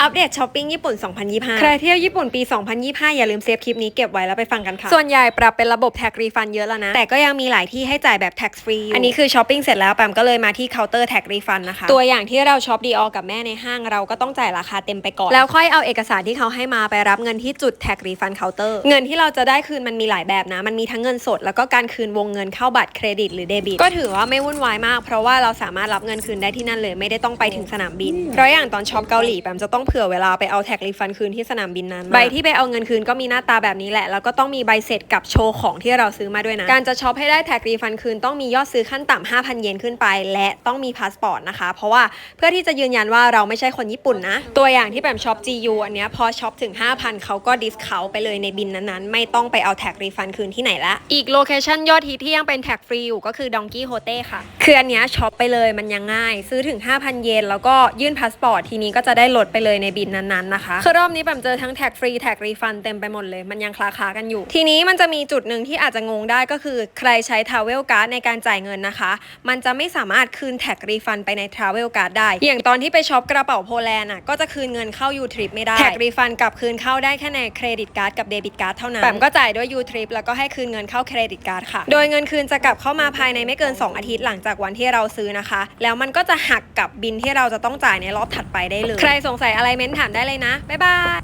อัปเดตช้อปปิ้งญี่ปุ่น 2025 ใครเที่ยวญี่ปุ่นปี 2025 อย่าลืมเซฟคลิปนี้เก็บไว้แล้วไปฟังกันค่ะ ส่วนใหญ่ปรับเป็นระบบแท็กรีฟันเยอะแล้วนะ แต่ก็ยังมีหลายที่ให้จ่ายแบบแท็กฟรี อันนี้คือช้อปปิ้งเสร็จแล้วแปมก็เลยมาที่เคาน์เตอร์แท็กรีฟันนะคะ ตัวอย่างที่เราช็อปดีออกับแม่ในห้างเราก็ต้องจ่ายราคาเต็มไปก่อน แล้วค่อยเอาเอกสารที่เขาให้มาไปรับเงินที่จุดแท็กรีฟันเคาน์เตอร์ เงินที่เราจะได้คืนมันมีหลายแบบนะ มันมีทั้งเงินสด แล้วก็การคืนวงเงินเข้าบัตรเครดิต หรือเดบิต ก็ถือว่าไม่วุ่นวายมาก เพราะว่าเราสามารถรับเงินคืนได้ที่นั่นเลย ไม่ได้ต้องไปถึงสนามบิน เพราะอย่างตอนช็อปเกาหลีแปมจะต้องเผื่อเวลาไปเอาแท็กรีฟันคืนที่สนามบินนั้น ใบที่ไปเอาเงินคืนก็มีหน้าตาแบบนี้แหละ แล้วก็ต้องมีใบเสร็จกับโชว์ของที่เราซื้อมาด้วยนะ การจะช็อปให้ได้แท็กรีฟันคืนต้องมียอดซื้อขั้นต่ำ5,000 เยนขึ้นไป และต้องมีพาสปอร์ตนะคะ เพราะว่าเพื่อที่จะยืนยันว่าเราไม่ใช่คนญี่ปุ่นนะ ตัวอย่างที่แปมช็อป GU อันเนี้ยพอช็อปถึง 5,000เขาก็ดิสเคาไปเลยในบินนั้นๆ ไม่ต้องไปเอาแท็กรีฟันคืนที่ไหนละ อีกโลเคชันยอดฮิตที่ยังเป็นแท็กฟรีอยู่ก็คือดองกี้โฮเต้ค่ะ คืออันเนี้ยช็อปไปเลยมันยังง่าย ซื้อถึง 5,000 เยนแล้วก็ยื่นพาสปอร์ตทีนี้ก็จะได้ลดไปเลยในบินนั้นๆนะคะคือรอบนี้แปมเจอทั้งแท็กฟรีแท็กรีฟันเต็มไปหมดเลย มันยังคลาคากันอยู่ ทีนี้มันจะมีจุดหนึ่งที่อาจจะงงได้ก็คือใครใช้ทราเวลการ์ดในการจ่ายเงินนะคะ มันจะไม่สามารถคืนแท็กรีฟันไปในทราเวลการ์ดได้ อย่างตอนที่ไปช็อปกระเป๋าโพแลนด์อะก็จะคืนเงินเข้ายูทริปไม่ได้แท็กรีฟันกลับคืนเข้าได้แค่ในเครดิตการ์ดกับเดบิตการ์ดเท่านั้นแปมก็จ่ายด้วยยูทริปแล้วก็ให้คืนเงินเข้าเครดิตการ์ดค่ะ โดยเงินคืนจะกลับเข้ามาภายในไม่เกิน 2 อาทิตย์หลังจากวันที่เราซื้อนะคะ แล้วมันก็จะหักกับบินที่เราจะต้องจ่ายในรอบถัดไปได้เลย ใครสงสัยอะไรเม้นถามได้เลยนะ บ๊ายบาย